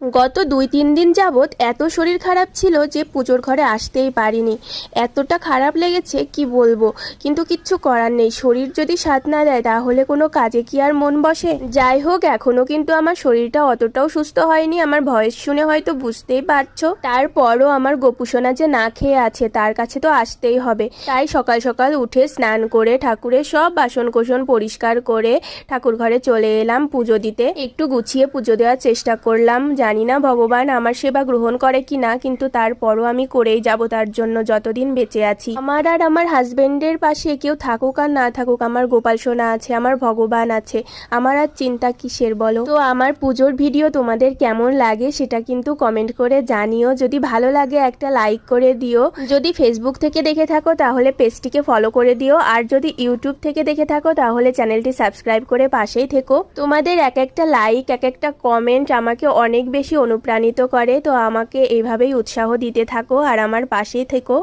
গত দুই তিন দিন যাবৎ এত শরীর খারাপ ছিল যে পুজোর ঘরে আসতেই পারিনি। এতটা খারাপ লেগেছে, কি বলব? কিন্তু কিচ্ছু করার নেই। শরীর যদি সাথ না দেয়, তাহলে কোনো কাজে কি আর মন বসে? যাই হোক, এখনও কিন্তু আমার শরীরটা অতটাও সুস্থ হয়নি। আমার ভয়েস শুনে হয়তো বুঝতেই পারছ। তারপরও আমার গোপুসোনা যে না খেয়ে আছে, তার কাছে তো আসতেই হবে। তাই সকাল সকাল উঠে স্নান করে ঠাকুরের সব বাসন কোসন পরিষ্কার করে ঠাকুর ঘরে চলে এলাম পুজো দিতে। একটু গুছিয়ে পুজো দেওয়ার চেষ্টা করলাম জানি না ভগবান আমার সেবা গ্রহণ করে কি না, কিন্তু তারপরও আমি করেই যাব, তার জন্য যতদিন বেঁচে আছি। আমার আর আমার হাজবেন্ডের পাশে কেউ থাকুক আর না থাকুক, আমার গোপাল সোনা আছে, আমার ভগবান আছে, আমার আর চিন্তা কিসের বলো? তো আমার পুজোর ভিডিও তোমাদের কেমন লাগে সেটা কিন্তু কমেন্ট করে জানিও। যদি ভালো লাগে একটা লাইক করে দিও। যদি ফেসবুক থেকে দেখে থাকো তাহলে পেজটিকে ফলো করে দিও। আর যদি ইউটিউব থেকে দেখে থাকো তাহলে চ্যানেলটি সাবস্ক্রাইব করে পাশেই থেকো। তোমাদের এক একটা লাইক, এক একটা কমেন্ট আমাকে অনেক বেশি অনুপ্রাণিত করে তো আমাকে এইভাবেই উৎসাহ দিতে থাকো আর আমার পাশেই থেকো।